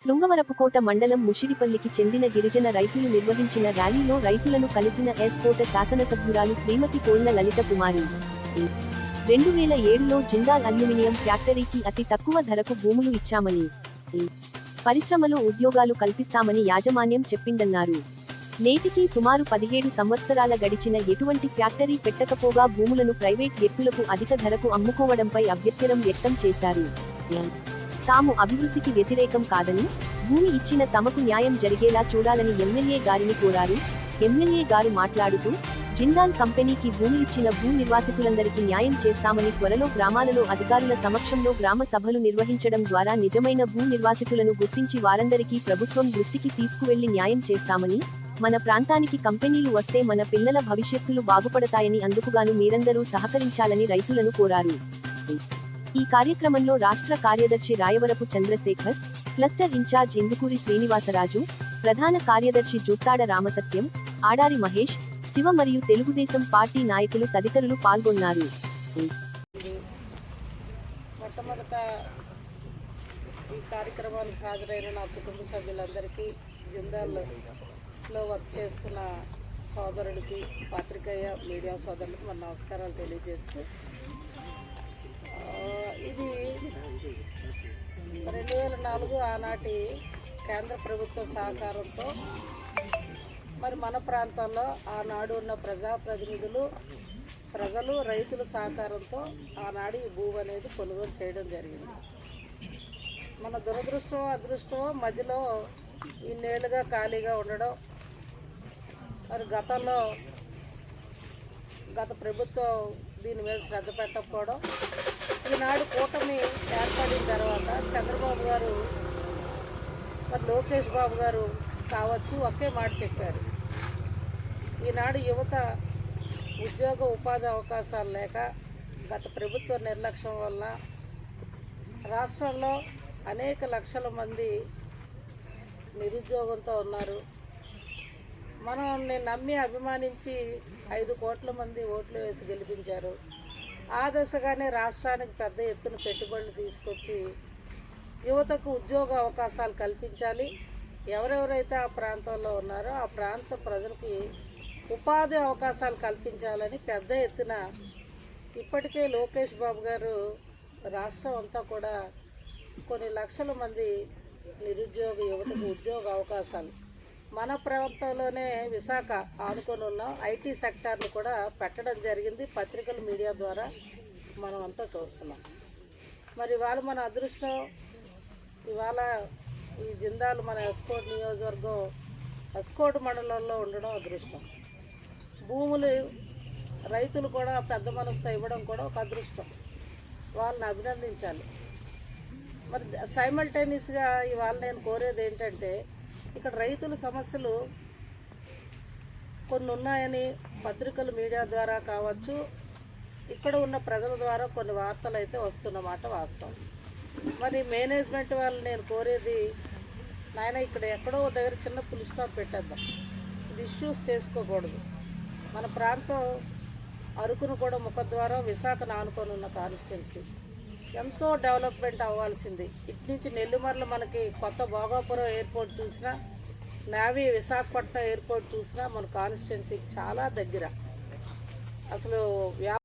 శృంగవరపుకోట మండలం ముషిడిపల్లికి చెందిన గిరిజన రైతులు నిర్వహించిన ర్యాలీలో రైతులను కలిసిన ఎస్ కోట శాసనసభ్యురాలు శ్రీమతి కోళ్ళ లలిత కుమారి. రెండు వేల ఏడులో జిందాల్ అల్యూమినియం ఫ్యాక్టరీకి అతి తక్కువ ధరకు భూములు ఇచ్చామని. పరిశ్రమలో ఉద్యోగాలు కల్పిస్తామని యాజమాన్యం చెప్పిందన్నారు. నేటికి సుమారు పదిహేడు సంవత్సరాల గడిచిన ఎటువంటి ఫ్యాక్టరీ పెట్టకపోగా భూములను ప్రైవేట్ వ్యక్తులకు అధిక ధరకు అమ్ముకోవడంపై అభ్యంతరం వ్యక్తం చేశారు. తాము అభివృద్ధికి వ్యతిరేకం కాదని భూమి ఇచ్చిన తమకు న్యాయం జరిగేలా చూడాలని ఎమ్మెల్యే గారిని కోరారు. ఎమ్మెల్యే గారు మాట్లాడుతూ జిందాల్ కంపెనీకి భూమి ఇచ్చిన భూ నిర్వాసితులందరికీ న్యాయం చేస్తామని త్వరలో గ్రామాలలో అధికారుల సమక్షంలో గ్రామ సభలు నిర్వహించడం ద్వారా నిజమైన భూ నిర్వాసితులను గుర్తించి వారందరికీ ప్రభుత్వం దృష్టికి తీసుకువెళ్ళి న్యాయం చేస్తామని మన ప్రాంతానికి కంపెనీలు వస్తే మన పిల్లల భవిష్యత్తులు బాగుపడతాయని అందుకుగాను మీరందరూ సహకరించాలని రైతులను కోరారు. ఈ కార్యక్రమంలో రాష్ట్ర కార్యదర్శి Rayavarapu Chandrasekhar cluster in charge Indukuri Srinivasaraju ప్రధాన కార్యదర్శి జూత్తాడ రామసత్యం ఆడారి మహేష్ శివ మరియు తెలుగుదేశం పార్టీ నాయకులు తదితరులు పాల్గొన్నారు. ఈ కార్యక్రమానికి హాజరైన నా కుటుంబ సభ్యులందరికీ జిందాల్లో వర్క్ చేస్తున్న సోదరుడికి పాత్రికేయ మీడియా సోదరులకు మన నమస్కారాలు తెలియజేస్తూ ఇది రెండు వేల నాలుగు ఆనాటి కేంద్ర ప్రభుత్వ సహకారంతో మరి మన ప్రాంతాల్లో ఆనాడు ఉన్న ప్రజాప్రతినిధులు ప్రజలు రైతుల సహకారంతో ఆనాడు ఈ భూమి అనేది కొనుగోలు చేయడం జరిగింది. మన దురదృష్టం అదృష్టం మధ్యలో ఇన్నేళ్ళుగా ఖాళీగా ఉండడం మరి గతంలో గత ప్రభుత్వం దీని మీద శ్రద్ధ పెట్టకపోవడం ఈనాడు కూటమి ఏర్పడిన తర్వాత చంద్రబాబు గారు మరి లోకేష్ బాబు గారు కావచ్చు ఒకే మాట చెప్పారు. ఈనాడు యువత ఉద్యోగ ఉపాధి అవకాశాలు లేక గత ప్రభుత్వ నిర్లక్ష్యం వల్ల రాష్ట్రంలో అనేక లక్షల మంది నిరుద్యోగంతో ఉన్నారు. మనం నమ్మి అభిమానించి ఐదు కోట్ల మంది ఓట్లు వేసి గెలిపించారు. ఆ దశగానే రాష్ట్రానికి పెద్ద ఎత్తున పెట్టుబడులు తీసుకొచ్చి యువతకు ఉద్యోగ అవకాశాలు కల్పించాలి. ఎవరెవరైతే ఆ ప్రాంతంలో ఉన్నారో ఆ ప్రాంత ప్రజలకి ఉపాధి అవకాశాలు కల్పించాలని పెద్ద ఎత్తున ఇప్పటికే లోకేష్ బాబు గారు రాష్ట్రం అంతా కూడా కొన్ని లక్షల మంది నిరుద్యోగ యువతకు ఉద్యోగ అవకాశాలు మన ప్రాంతంలోనే విశాఖ ఆనుకొని ఉన్నాం. ఐటీ సెక్టార్ని కూడా పెట్టడం జరిగింది. పత్రికల మీడియా ద్వారా మనం అంతా చూస్తున్నాం. మరి ఇవాళ మన అదృష్టం ఇవాళ ఈ జిందాలు మన ఎస్కోట్ నియోజకవర్గం ఎస్కోట్ మండలంలో ఉండడం అదృష్టం. భూములు రైతులు కూడా పెద్ద మనసుతో ఇవ్వడం కూడా ఒక అదృష్టం. వాళ్ళని అభినందించాలి. మరి సైమల్టేనియస్గా ఇవాళ నేను కోరేది ఏంటంటే ఇక్కడ రైతుల సమస్యలు కొన్ని ఉన్నాయని పత్రికలు మీడియా ద్వారా కావచ్చు. ఇక్కడ ఉన్న ప్రజల ద్వారా కొన్ని వార్తలు అయితే వస్తున్నమాట వాస్తవం. మరి మేనేజ్మెంట్ వాళ్ళు నేను కోరేది నాయన ఇక్కడ ఎక్కడో దగ్గర చిన్న పులి స్టాప్ పెట్టేద్దాం. ఇది ఇష్యూస్ చేసుకోకూడదు. మన ప్రాంతం అరుకును కూడా ముఖద్వారం విశాఖను ఆనుకొని ఉన్న కాన్స్టిట్యున్సీ. ఎంతో డెవలప్మెంట్ అవ్వాల్సింది. ఇటు నుంచి నెల్లిమర్ల మనకి కొత్త భోగాపురం ఎయిర్పోర్ట్ చూసినా నావీ విశాఖపట్నం ఎయిర్పోర్ట్ చూసినా మన కాన్స్టిట్యున్సీకి చాలా దగ్గర. అసలు వ్యా